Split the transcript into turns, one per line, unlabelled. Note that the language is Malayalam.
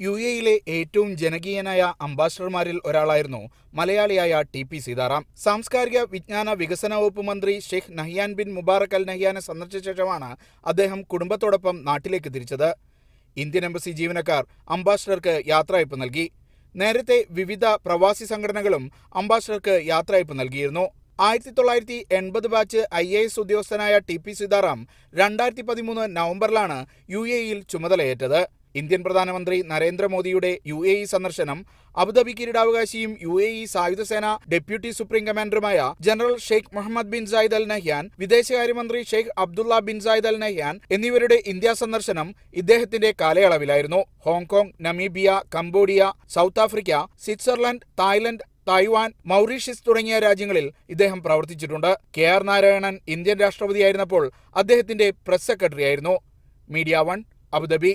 യു എയിലെ ഏറ്റവും ജനകീയനായ അംബാസഡർമാരിൽ ഒരാളായിരുന്നു മലയാളിയായ ടി പി സീതാറാം. സാംസ്കാരിക വിജ്ഞാന വികസന വകുപ്പ് മന്ത്രി Sheikh Nahyan bin Mubarak Al നഹിയാനെ സന്ദർശിച്ച ശേഷമാണ് അദ്ദേഹം കുടുംബത്തോടൊപ്പം നാട്ടിലേക്ക് തിരിച്ചത്. ഇന്ത്യൻ എംബസി ജീവനക്കാർ അംബാസഡർക്ക് യാത്രയയപ്പ് നൽകി. നേരത്തെ വിവിധ പ്രവാസി സംഘടനകളും അംബാസഡർക്ക് യാത്രയയപ്പ് നൽകിയിരുന്നു. ആയിരത്തി തൊള്ളായിരത്തി എൺപത് ബാച്ച് ഐ എ എസ് ഉദ്യോഗസ്ഥനായ ടി പി സീതാറാം രണ്ടായിരത്തി പതിമൂന്ന് നവംബറിലാണ് യു എയിൽ ചുമതലയേറ്റത്. ഇന്ത്യൻ പ്രധാനമന്ത്രി നരേന്ദ്രമോദിയുടെ യു എ ഇ സന്ദർശനം അബുദാബി കിരീടാവകാശിയും യു എ ഇ സായുധസേന deputy supreme കമാൻഡറുമായ general Sheikh Mohammed bin Zayed Al Nahyan വിദേശകാര്യമന്ത്രി Sheikh Abdullah bin Zayed Al Nahyan എന്നിവരുടെ ഇന്ത്യ സന്ദർശനം ഇദ്ദേഹത്തിന്റെ കാലയളവിലായിരുന്നു. Hong Kong Namibia Cambodia South Africa Switzerland Thailand Taiwan Mauritius തുടങ്ങിയ രാജ്യങ്ങളിൽ ഇദ്ദേഹം പ്രവർത്തിച്ചിട്ടുണ്ട്. കെ ആർ നാരായണൻ ഇന്ത്യൻ രാഷ്ട്രപതിയായിരുന്നപ്പോൾ അദ്ദേഹത്തിന്റെ press സെക്രട്ടറിയായിരുന്നു. Media one Abu Dhabi.